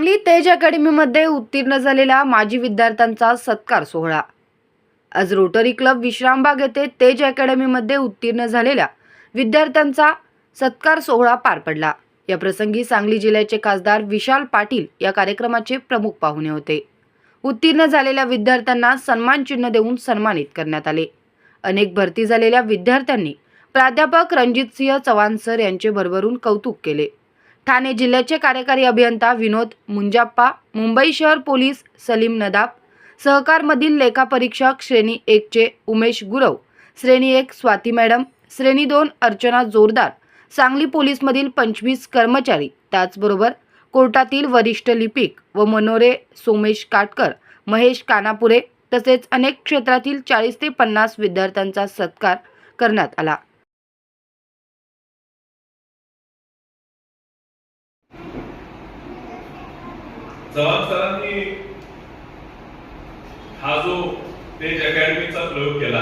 सांगली तेज अकॅडमीमध्ये उत्तीर्ण झालेल्या माजी विद्यार्थ्यांचा सत्कार सोहळा. आज रोटरी क्लब विश्रामबाग येथे तेज अकॅडमीमध्ये उत्तीर्ण झालेल्या विद्यार्थ्यांचा सत्कार सोहळा पार पडला. या प्रसंगी सांगली जिल्ह्याचे खासदार विशाल पाटील या कार्यक्रमाचे प्रमुख पाहुणे होते. उत्तीर्ण झालेल्या विद्यार्थ्यांना सन्मान चिन्ह देऊन सन्मानित करण्यात आले. अनेक भरती झालेल्या विद्यार्थ्यांनी प्राध्यापक रणजितसिंह चव्हाण सर यांचे भरभरून कौतुक केले. ठाणे जिल्ह्याचे कार्यकारी अभियंता विनोद मुंजाप्पा मुंबई शहर पोलीस सलीम नदाब सहकारमधील लेखापरीक्षक श्रेणी एकचे उमेश गुरव श्रेणी एक स्वाती मॅडम श्रेणी दोन अर्चना जोरदार सांगली पोलीसमधील पंचवीस कर्मचारी त्याचबरोबर कोर्टातील वरिष्ठ लिपिक व मनोरे सोमेश काटकर महेश कानापुरे तसेच अनेक क्षेत्रातील चाळीस ते पन्नास विद्यार्थ्यांचा सत्कार करण्यात आला. चव्हाण सरांनी हा जो तेज अकॅडमीचा प्रयोग केला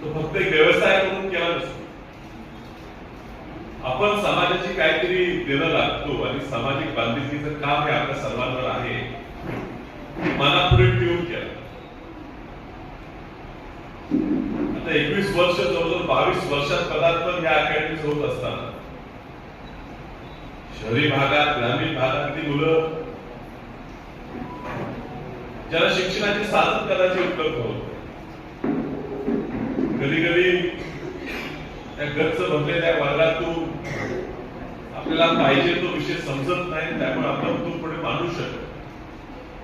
तो फक्त एक व्यवसाय म्हणून केला नसतो. आपण समाजाची काहीतरी देणं लागतो आणि सामाजिक बांधिलकीचं काम हे आपल्या सर्वांवर आहे हे मनापुढे ठेवून केलं. आता एकवीस वर्ष जवळजवळ बावीस वर्षात पदार्पण या अकॅडमीत होत असताना शहरी भागात ग्रामीण भागातली मुलं? ज्याला शिक्षणाचे साधन कदाचित उपलब्ध होत कधी कधी त्या गच्च भरलेल्या वर्गातून आपल्याला पाहिजे तो विषय समजत नाही त्यामुळे आपण तो पुढे शकत शकतो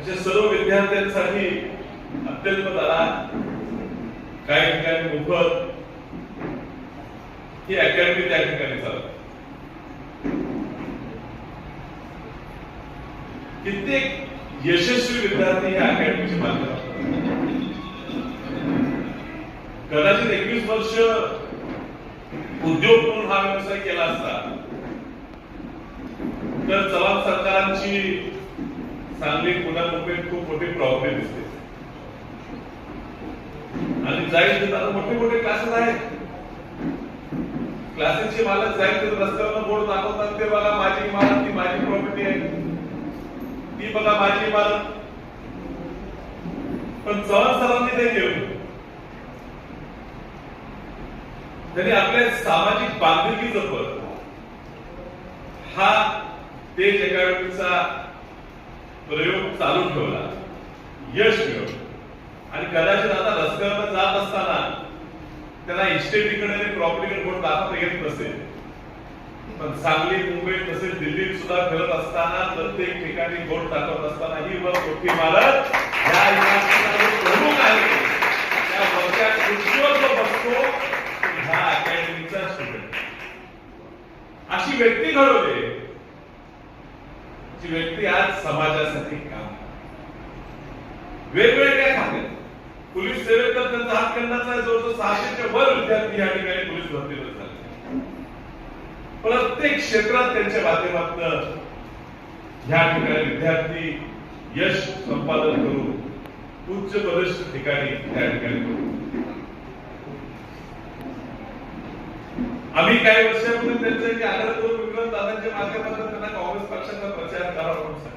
अशा सर्व विद्यार्थ्यांसाठी अत्यल्प दरात काही ठिकाणी मोफत ही अकॅडमी त्या ठिकाणी चालते. कित्येक यशस्वी विद्यार्थी या अकॅडमीचे मालक कदाचित एकवीस वर्ष उद्योग म्हणून हा व्यवसाय केला असता तर चव्हाण सरकारांची सांगली पुन्हा मुंबईत खूप मोठी प्रॉब्लेम दिसते. आणि जाईल तिथं मोठे मोठे क्लासेस आहेत. क्लासेसचे मालक जाईल तर रस्त्यावर बोर्ड दाखवतात ते बघा माझी इमारत ती माझी प्रॉपर्टी आहे. ती बघा माझी इमारत पण चव्हाण सरांनी ते केलं त्यांनी आपल्या सामाजिक बांधिलकी जपत हा तेज अकॅडमीचा प्रयोग चालू ठेवला. यश मिळवलं. आणि कदाचित आता रस्त्यावर जात असताना त्याला इस्टेटीकडे प्रॉपर्टीकडे कोण दाखवता येत नसेल पण सांगली मुंबई तसेच दिल्लीत सुद्धा फिरत असताना प्रत्येक ठिकाणी बोट टाकत असताना ही वर मोठी इमारत या इमारतीचा प्रमुख आहे. त्या वरच्या खुर्चीवर जो बसतो ह्या अकॅडमीचा स्टुडंट अशी व्यक्ती घडवते जी व्यक्ती आज समाजासाठी काम करते. वेगवेगळ्या खात्यात पोलीस सेवेत तर त्यांचा हात करण्याचा आहे जवळजवळ सहाशेच्या वर विद्यार्थी या ठिकाणी पोलीस भरतीवर झाले प्रत्येक क्षेत्रात त्यांच्या माध्यमातून ह्या ठिकाणी विद्यार्थी यश संपादन करून उच्च पदस्थ ठिकाणी त्या ठिकाणी पोहोचले. आम्ही काही वर्षापूर्वी त्यांच्या इथे आदर करून विक्रम दादांच्या माध्यमातून त्यांना काँग्रेस पक्षाचा प्रचार करावा म्हणून सांगितलं.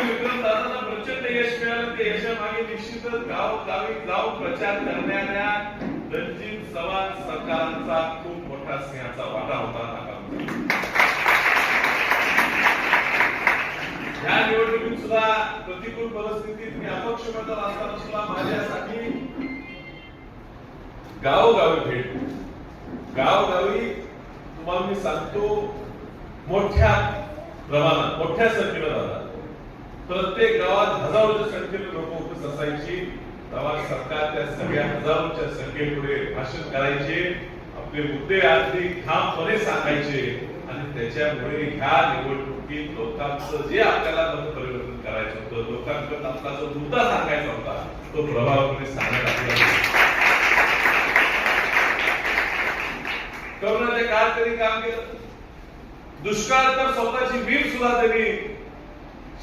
विक्रम दादांना प्रचंड यश मिळालं ते यशामागे निश्चितच गाव गावी जाऊन प्रचार करणाऱ्या रणजित चव्हाण सरकारांचा खूप मोठा सिंहाचा वाटा होता या निवडणुकीत सुद्धा प्रतिकूल परिस्थितीत मी अपक्ष उमेदवार असताना सुद्धा माझ्यासाठी गावोगावी भेट. गावोगावी तुम्हाला मी सांगतो मोठ्या प्रमाणात मोठ्या संख्येनं जातात. प्रत्येक गावात हजारोच्या संख्येने लोक उपस्थित असायची. तेव्हा सरकार त्या सगळ्या हजारोच्या संख्येपुढे भाषण करायचे आपले मुद्दे अगदी ठामपणे सांगायचे आणि त्याच्यामुळे ह्या निवडणुकीत लोकांचं जे आपल्याला परिवर्तन करायचं होतं लोकांकडून आपला जो मुद्दा सांगायचा होता तो प्रभावीपणे सांगण्यात आपल्याला करोनाच्या काळात त्यांनी काम केलं. दुष्काळ तर स्वतःची वीर सुद्धा त्यांनी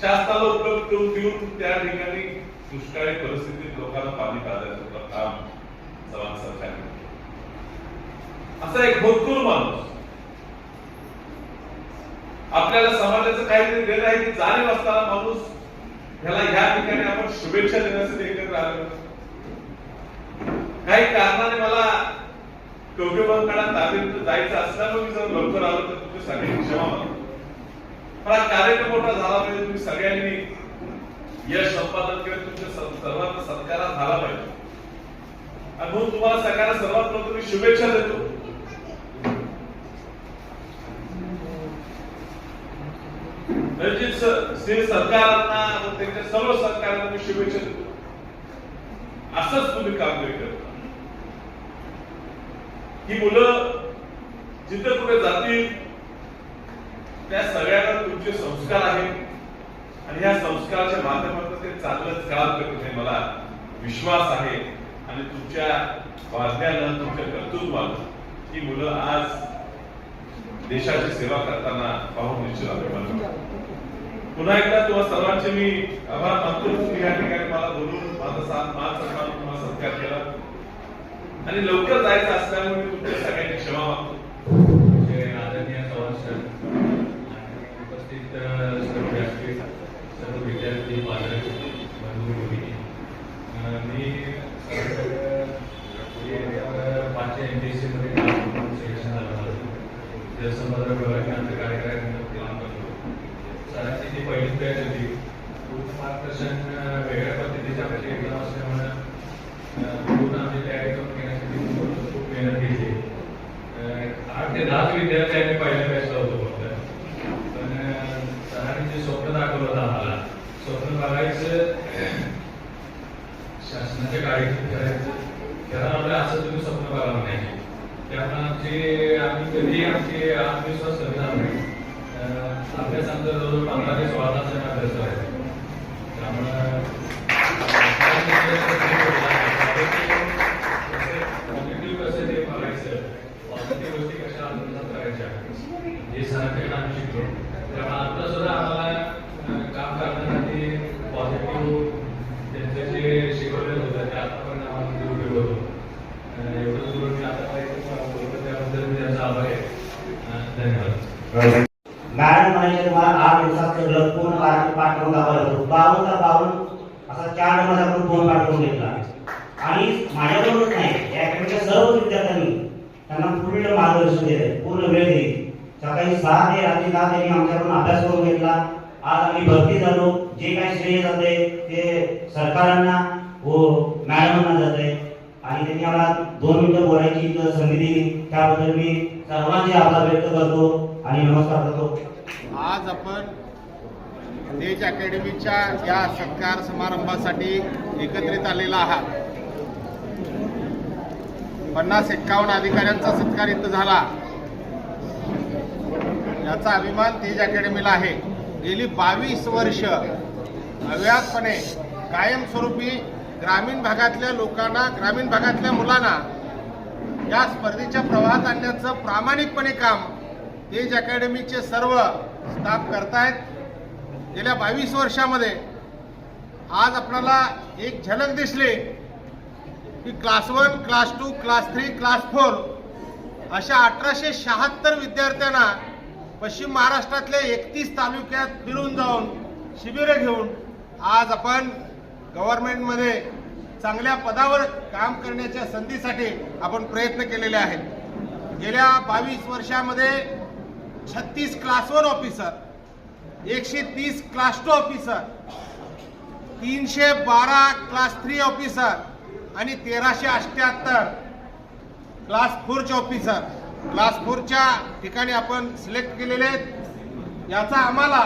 शासनाला उपलब्ध करून देऊन त्या ठिकाणी दुष्काळी परिस्थितीत लोकांना पाणी काढायचं होतं काम चव्हाण सरकारने असा एक भरपूर माणूस आपल्याला समाजाचं काहीतरी दिलं आहे की जाणीव असताना माणूस ह्याला ह्या ठिकाणी आपण शुभेच्छा देण्यासाठी एकत्र आलो काही कारणाने मला कवठेबांकडा ताबीत जायचं असल्यामुळे मी जर लवकर आलो तर तुम्ही सगळ्यांनी क्षमा मागतो. पण हा कार्यक्रम मोठा झाला पाहिजे तुम्ही सगळ्यांनी यश संपादन केलं तुमच्या सर्वांना सत्कार झाला पाहिजे. आणि म्हणून तुम्हाला सगळ्यांना सर्वात प्रथम मी शुभेच्छा देतो. रणजित सिंह सरकारांना त्यांच्या सर्व सरकारांना मी शुभेच्छा देतो. असंच तुम्ही कामगिरी करता. ही मुलं जिथे कुठे जातील त्या सगळ्यांना तुमचे संस्कार आहेत. आणि या संस्काराच्या माध्यमातून ते चांगलंच काम करतील हे मला विश्वास आहे. आणि तुमच्या वाजण्यानं तुमच्या कर्तृत्वानं ही मुलं आज देशाची सेवा करताना पाहून निश्चित अभिमान पुन्हा एकदा तुम्हाला सर्वांचे मी आभार मानतो. तुम्ही या ठिकाणी मला बोलून माझा साथ मान सन्मान तुम्हाला सत्कार केला. आणि लवकर जायचं असल्यामुळे मी तुमच्या सगळ्यांची क्षमा मागतो. आदरणीय संरक्षण उपस्थित अ, सर्व व्यासपीठ सर्व विद्यार्थी पालक बंधू भगिनी अ, मी पाचशे एम पी एस सीमध्ये सिलेक्शन झालं माझं जलसंपदा विभागात कार्यक्रम काम करतो सरांची ती पहिलीच बॅच होती पूर्ण मार्गदर्शन अ, वेगळ्या पद्धतीच्या आमची एक्झाम असल्यामुळं अ, पूर्ण आमची तयारी करून घेण्यासाठी खूप खूप मेहनत घेतली अह आठ ते दहाच विद्यार्थी आम्ही पहिल्या बॅचला होतो फक्त? पण सरांनी जे स्वप्न दाखवलं होतं आम्हाला स्वप्न बघायचं शासनाच्या कार्यक्रम करायचं. त्याला आपलं असं तुम्ही स्वप्न बघावं नाही त्यामुळे आमचे आम्ही कधी आमचे आत्मविश्वास कमी झाला नाही. अभ्यास आमचा जवळजवळ पंधरा ते सोळा तासाचा अभ्यास आहे. त्यामुळं पॉझिटिव्ह कसं ते बघायचं पॉझिटिव्ह गोष्टी कशा आत्मसात करायच्या हे सरांकडे आम्ही शिकलो त्यामुळे आता सुद्धा आम्हाला काम करण्यासाठी पॉझिटिव्ह त्यांचं जे शिकवलेलं होतं ते आतापर्यंत आम्हाला उपयोग होतो. अं, एवढं बोलून मी आतापर्यंत बोलतो त्याबद्दल मी त्याचा आभार आहे. धन्यवाद. मॅडम म्हणायचे तुम्हाला आठ दिवसात सगळं पूर्ण पाठ पाठ करून दाखवायला होतो. बावन्न तर बावन्न असा चार नंबर आपण पूर्ण पाठ करून घेतला. आणि माझ्याबरोबरच नाही या अकॅडमीच्या सर्व विद्यार्थ्यांनी त्यांना पूर्ण मार्गदर्शन दिलं पूर्ण वेळ दिली. सकाळी सहा ते रात्री दहा त्यांनी आमच्याकडून अभ्यास करून घेतला. आज आम्ही भरती झालो. जे काही श्रेय जाते ते सरकारांना व मॅडमांना जाते. आणि त्यांनी आम्हाला दोन मिनिटं बोलायची संधी दिली. त्याबद्दल मी सर्वांचे आभार व्यक्त करतो आणि नमस्कार करतो. आज आपण तेज अकॅडमीच्या या सत्कार समारंभासाठी एकत्रित आलेला आहात. पन्नास एक्कावन्न अधिकाऱ्यांचा सत्कार इथं झाला. याचा अभिमान तेज अकॅडमीला आहे. गेली बावीस वर्ष अव्याहतपणे कायमस्वरूपी ग्रामीण भागातल्या लोकांना ग्रामीण भागातल्या मुलांना या स्पर्धेच्या प्रवाहात आणण्याचं प्रामाणिकपणे काम तेज अकॅडमीचे सर्व स्टाफ करतायत. गेल्या बावीस वर्षामध्ये आज आपल्याला एक झलक दिसली की class one class two class three class four अशा अठराशे शहात्तर विद्यार्थ्यांना पश्चिम महाराष्ट्रातल्या एकतीस तालुक्यात फिरून जाऊन शिबिरं घेऊन आज आपण गव्हर्नमेंटमध्ये चांगल्या पदावर काम करण्याच्या संधीसाठी आपण प्रयत्न केलेले आहेत. गेल्या बावीस वर्षामध्ये छत्तीस क्लास वन ऑफिसर एकशे तीस क्लास टू ऑफिसर तीनशे बारा क्लास थ्री ऑफिसर आणि तेराशे अठ्ठ्याहत्तर क्लास फोरचे ऑफिसर क्लास फोरच्या ठिकाणी आपण सिलेक्ट केलेले आहेत. याचा आम्हाला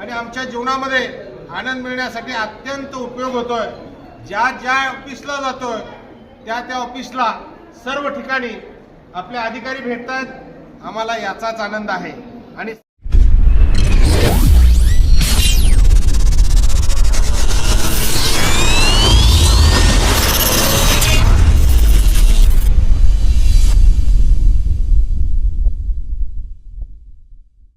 आणि आमच्या जीवनामध्ये आनंद मिळण्यासाठी अत्यंत उपयोग होतोय. ज्या ज्या ऑफिसला जातोय त्या त्या ऑफिसला सर्व ठिकाणी आपले अधिकारी भेटतात आम्हाला याचाच आनंद आहे. आणि